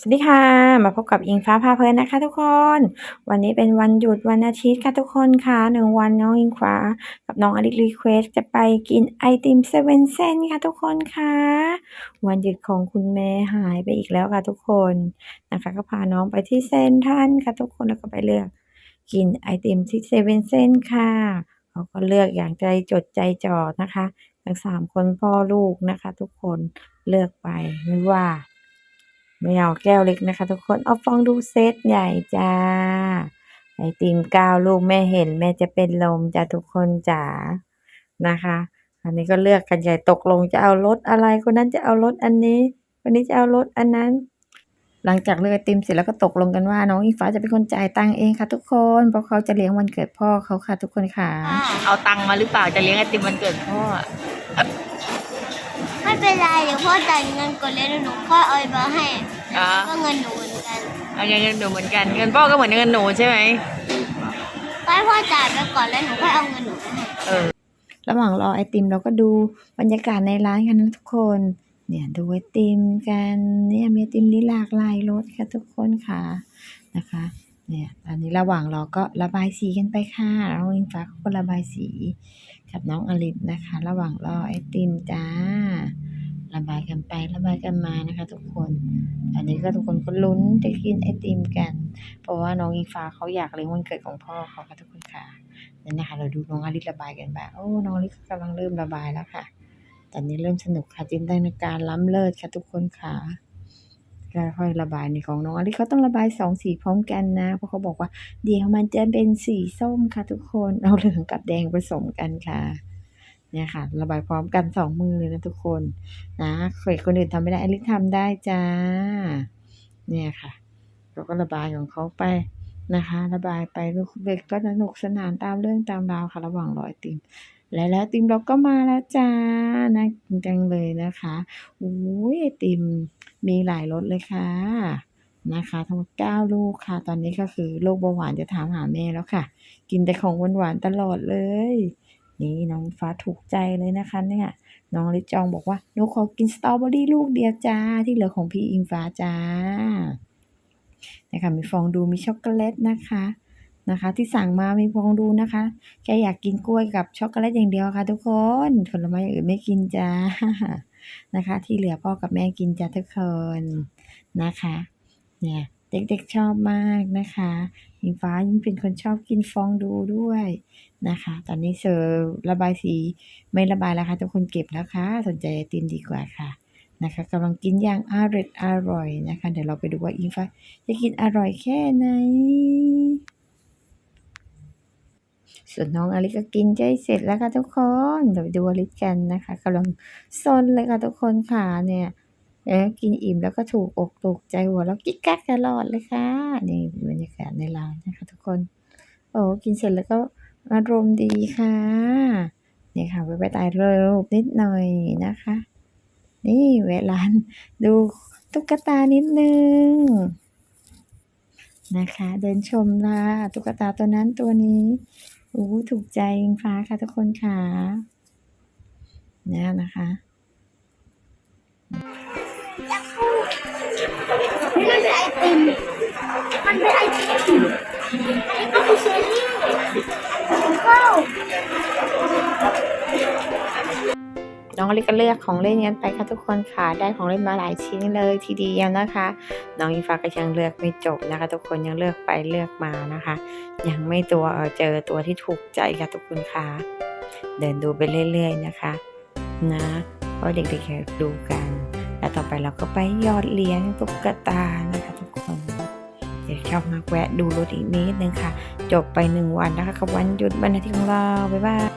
สวัสดีค่ะ มาพบกับอิงฟ้าพาเพลินนะคะทุกคน วันนี้เป็นวันหยุดวันอาทิตย์ค่ะทุกคนค่ะหนึ่งวันน้องอิงฟ้ากับน้องอลิรีเควสจะไปกินไอติมเซเว่นเซนค่ะทุกคนค่ะ วันหยุดของคุณแม่หายไปอีกแล้วค่ะทุกคนนะคะ ก็พาน้องไปที่เซนทรันค่ะทุกคนแล้วก็ไปเลือกกินไอติมที่เซเว่นเซนค่ะเขาก็เลือกอย่างใจจดใจจ่อนะคะทั้งสามคนพ่อลูกนะคะ ทุกคนเลือกไปไม่ว่า ไม่เอาแก้วเล็กนะคะ ทุกคนเอาฟองดูเซตใหญ่จ้าไอติมก้าลูกแม่เห็นแม่จะเป็นลมจ้าทุกคนจ๋านะคะ อันนี้ก็เลือกกันใหญ่ตกลงจะเอารสอะไรคนนั้นจะเอารสอันนี้คนนี้จะเอารสอันนั้น หลังจากเลือกไอติมเสร็จแล้วก็ตกลงกันว่าน้องอีฟ้าจะเป็นคนจ่ายตังค์เองค่ะ ทุกคนเพราะเขาจะเลี้ยงวันเกิดพ่อเขาค่ะ ทุกคนค่ะ เอาตังค์มาหรือเปล่าจะเลี้ยงไอติมวันเกิดพ่อ เป็นไรเดี๋ยวพ่อจ่ายเงินก่อนแล้วเดี๋ยวหนูค่อยเอามาให้อ๋อ ก็เงินหนูเหมือนกันเอาเงินหนูเหมือนกัน เงินพ่อก็เหมือนเงินหนูใช่ไหมก็ให้พ่อจ่ายไปก่อนแล้วหนูค่อยเอาเงินหนูไปให้เออ ระหว่างรอไอติมเราก็ดูบรรยากาศในร้านกันนะทุกคน เนี่ยดูไอติมกันเนี่ยมีไอติมที่หลากหลายรสค่ะทุกคนค่ะนะคะ เนี่ยตอนนี้ระหว่างรอก็ระบายสีกันไปค่ะน้องอิงฟ้าเขาก็ระบายสีกับน้องอลิศนะคะ ระหว่างรอไอติมจ้า ระบายกันไประบายกันมานะคะ ทุกคนตอนนี้ก็ทุกคนก็ลุ้นจะกินไอติมกัน เพราะว่าน้องอิงฟ้าเขาอยากเลี้ยงวันเกิดของพ่อเขาค่ะทุกคนค่ะนี่นะคะเราดูน้องอลิสระบายกันไปโอ้น้องอลิสกำลังเริ่มระบายแล้วค่ะ ตอนนี้เริ่มสนุกค่ะจินตนาการล้ำเลิศค่ะทุกคนค่ะ ค่อยระบายในของน้องอลิสเขาต้องระบายสองสีพร้อมกันนะ เพราะเขาบอกว่า เดี๋ยวมันจะเป็นสีส้มค่ะทุกคนเอาเหลืองกับแดงผสมกันค่ะเนี่ยค่ะ ระบายพร้อมกันสองมือเลยนะทุกคนนะเคยคนอื่นทำไม่ได้อลิสทำได้จ้า เนี่ยค่ะเราก็ระบายของเขาไปนะคะ ระบายไปลูกเด็กก็สนุกสนานตามเรื่องตามราวค่ะ ระหว่างรอไอติมและแล้วไอติมเราก็มาแล้วจ้าน่ากินจังเลยนะคะอุ้ยไอติม มีหลายรสเลยค่ะนะคะทั้งหมดเก้าลูกค่ะ ตอนนี้ก็คือโรคเบาหวานจะถามหาแม่แล้วค่ะ กินแต่ของหวานๆตลอดเลย นี่น้องฟ้าถูกใจเลยนะคะเนี่ยน้องลิจองบอกว่าหนูขอกินสตรอเบอรี่ลูกเดียวจ้าที่เหลือของพี่อิงฟ้าจ้านะคะมีฟองดูมีช็อกโกแลตนะคะนะคะ ที่สั่งมามีฟองดูนะคะแกอยากกินกล้วยกับช็อกโกแลตอย่างเดียวค่ะ ทุกคนผลไม้อื่นไม่กินจ้า นะคะ ที่เหลือพ่อกับแม่กินจ้าทุกคนนะคะ เนี่ยเด็กๆชอบมากนะคะยิงฟ้ายิ่งเป็นคนชอบกินฟองดูด้วยนะคะ ตอนนี้เซอร์ระบายสีไม่ระบายแล้วค่ะทุกคนเก็บแล้วค่ะ สนใจไอติมดีกว่าค่ะนะคะกำลังกินอย่างอร่อยอร่อยนะคะ เดี๋ยวเราไปดูว่าอิงฟ้าจะกินอร่อยแค่ไหน ส่วนน้องอลิก็กินใจเสร็จแล้วค่ะทุกคนเดี๋ยวไปดูอลิกันนะคะกำลังซนเลยค่ะทุกคนค่ะเนี่ยเอ๊กินอิ่มแล้วก็ถูกอกถูกใจหัวแล้วกิ๊กกักตลอดเลยค่ะนี่บรรยากาศในร้านนะคะ ทุกคน โอ้กินเสร็จแล้วก็อารมณ์ดีค่ะนี่ค่ะไปไปตายเร็วนิดหน่อยนะคะ นี่แวะร้านดูตุ๊กตานิดนึงนะคะ เดินชมละตุ๊กตาตัวนั้นตัวนี้ อ้ถูกใจอิงฟ้าค่ะทุกคนค่ะเนี่ยนะคะ น้องอลิก็เลือกของเล่นกันไปค่ะทุกคนค่ะ ได้ของเล่นมาหลายชิ้นเลยทีเดียวนะคะ น้องอิงฟ้าก็ยังเลือกไม่จบนะคะ ทุกคนยังเลือกไปเลือกมานะคะ ยังไม่ตัวเจอตัวที่ถูกใจค่ะทุกคนค่ะ เดินดูไปเรื่อย ๆ นะคะ นะเพราะเด็กๆดูกัน แล้วต่อไปเราก็ไปยอดเหรียญตุ๊กตานะคะทุกคนเดี๋ยวชอบมาแวะดูรถอีกนิดนึงค่ะ จบไปหนึ่งวันนะคะกับวันหยุดวันอาทิตย์ของเราบ๊ายบาย